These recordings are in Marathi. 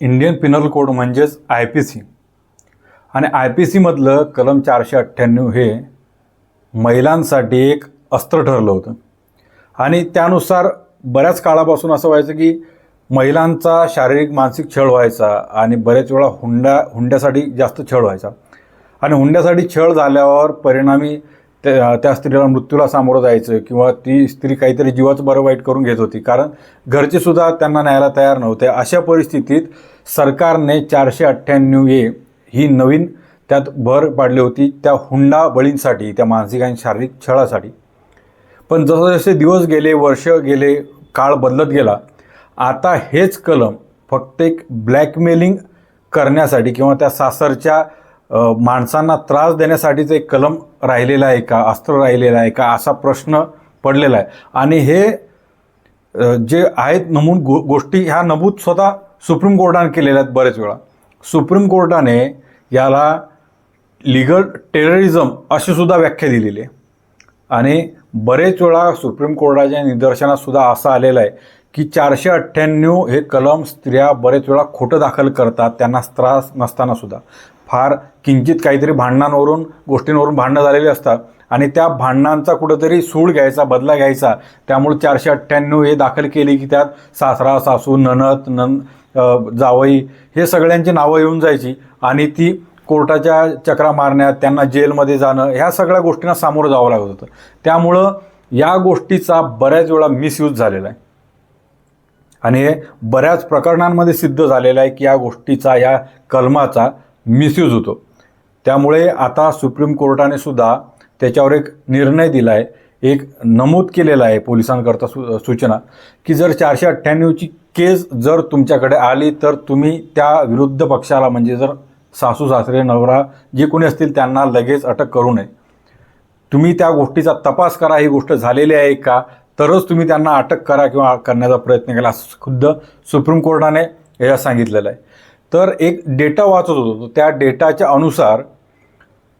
इंडियन पिनल कोड म्हणजेच आय पी सी आणि आय पी सीमधलं कलम चारशे अठ्ठ्याण्णव हे महिलांसाठी एक अस्त्र ठरलं होतं. आणि त्यानुसार बऱ्याच काळापासून असं व्हायचं की महिलांचा शारीरिक मानसिक छळ व्हायचा आणि बऱ्याच वेळा हुंडा हुंड्यासाठी जास्त छळ व्हायचा. आणि हुंड्यासाठी छळ झाल्यावर परिणामी त्या त्या स्त्रीला मृत्यूला सामोरं जायचं किंवा ती स्त्री काहीतरी जीवाचं बरं वाईट करून घेत होती. कारण घरचेसुद्धा त्यांना न्यायला तयार नव्हते. अशा परिस्थितीत सरकारने चारशे अठ्ठ्याण्णव ए ही नवीन त्यात भर पाडली होती. त्या हुंडा बळींसाठी त्या मानसिक आणि शारीरिक छळासाठी. पण जसजसे दिवस गेले वर्ष गेले काळ बदलत गेला आता हेच कलम फक्त एक ब्लॅकमेलिंग करण्यासाठी किंवा त्या सासरच्या माणसांना त्रास देण्यासाठीचं एक कलम राहिलेला आहे का? अस्त्र राहिलेला आहे का? असा प्रश्न पडलेला आहे. आणि हे जे आहेत नमूद गो गोष्टी ह्या नमूद स्वतः सुप्रीम कोर्टाने केलेल्या आहेत बरेच वेळा. सुप्रीम कोर्टाने याला लिगल टेररिझम अशी सुद्धा व्याख्या दिलेली आहे. आणि बरेच वेळा सुप्रीम कोर्टाच्या निदर्शनातसुद्धा असं आलेलं आहे की चारशे अठ्ठ्याण्णव हे कलम स्त्रिया बरेच वेळा खोटं दाखल करतात त्यांना त्रास नसतानासुद्धा फार किंचित काहीतरी भांडणांवरून गोष्टींवरून भांडणं झालेली असतात. आणि त्या भांडणांचा कुठंतरी सूड घ्यायचा बदला घ्यायचा. त्यामुळे चारशे अठ्ठ्याण्णव हे दाखल केली की त्यात सासरा सासू ननद नन जावई हे सगळ्यांची नावं येऊन जायची. आणि ती कोर्टाच्या चक्रा मारण्यात त्यांना जेलमध्ये जाणं ह्या सगळ्या गोष्टींना सामोरं जावं लागत होतं. त्यामुळं या गोष्टीचा बऱ्याच वेळा मिसयूज झालेला आहे. आणि हे बऱ्याच प्रकरणांमध्ये सिद्ध झालेलं आहे की या गोष्टीचा या कलमाचा मिसयूज होतो. त्यामुळे आता सुप्रीम कोर्टाने सुद्धा त्याच्यावर एक निर्णय दिला आहे एक नमूद केलेला आहे पोलिसांकरता सु सूचना की जर चारशे अठ्ठ्याण्णवची केस जर तुमच्याकडे आली तर तुम्ही त्या विरुद्ध पक्षाला म्हणजे जर सासू सासरे नवरा जे कोणी असतील त्यांना लगेच अटक करू नये. तुम्ही त्या गोष्टीचा तपास करा ही गोष्ट झालेली आहे का? तरच तुम्ही त्यांना अटक करा किंवा करण्याचा प्रयत्न केला खुद्द सुप्रीम कोर्टाने याला सांगितलेलं आहे. तर एक डेटा वाचत होतो. त्या डेटाच्या अनुसार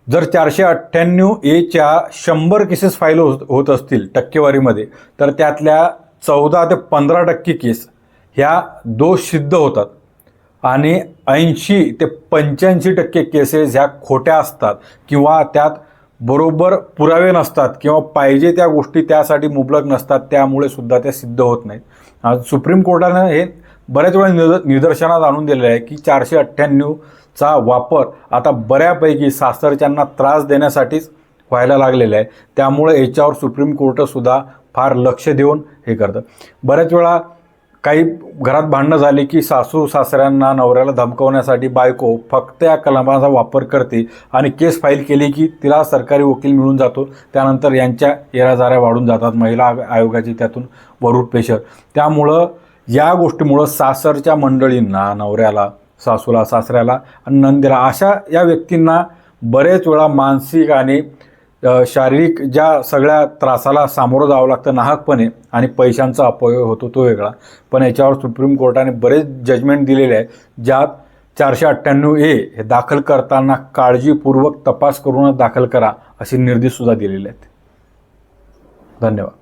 जर चारशे अठ्ठ्याण्णव एच्या शंभर केसेस फाईल होत होत असतील टक्केवारीमध्ये तर त्यातल्या चौदा ते पंधरा टक्के केस ह्या दोष सिद्ध होतात. आणि ऐंशी ते पंच्याऐंशी टक्के केसेस ह्या खोट्या असतात किंवा त्यात बरोबर पुरावे नसतात किंवा पाहिजे त्या गोष्टी त्यासाठी मुबलक नसतात त्यामुळे सुद्धा त्या सिद्ध होत नाहीत. आज सुप्रीम कोर्टानं हे बऱ्याच वेळा निद निदर्शनात आणून दिलेलं आहे की चारशे अठ्ठ्याण्णवचा वापर आता बऱ्यापैकी सासरच्यांना त्रास देण्यासाठीच व्हायला लागलेला आहे. त्यामुळे याच्यावर सुप्रीम कोर्टसुद्धा फार लक्ष देऊन हे करतं. बऱ्याच वेळा काही घरात भांडणं झाली की सासू सासऱ्यांना नवऱ्याला धमकवण्यासाठी बायको फक्त या कलमाचा वापर करते आणि केस फाईल केली की तिला सरकारी वकील मिळून जातो. त्यानंतर यांच्या येराजाऱ्या वाढून जातात. महिला आग- आयोगाची त्यातून वरूड प्रेशर त्यामुळं या गोष्टीमुळं सासरच्या मंडळींना नवऱ्याला सासूला सासऱ्याला आणि नंदीला अशा या व्यक्तींना बरेच वेळा मानसिक आणि शारीरिक ज्या सगळ्या त्रासाला सामोरं जावं लागतं नाहकपणे आणि पैशांचा अपव्यय होतो तो वेगळा. पण याच्यावर सुप्रीम कोर्टाने बरेच जजमेंट दिलेले आहे ज्यात चारशे अठ्ठ्याण्णव ए हे दाखल करताना काळजीपूर्वक तपास करूनच दाखल करा असे निर्देशसुद्धा दिलेले आहेत. धन्यवाद.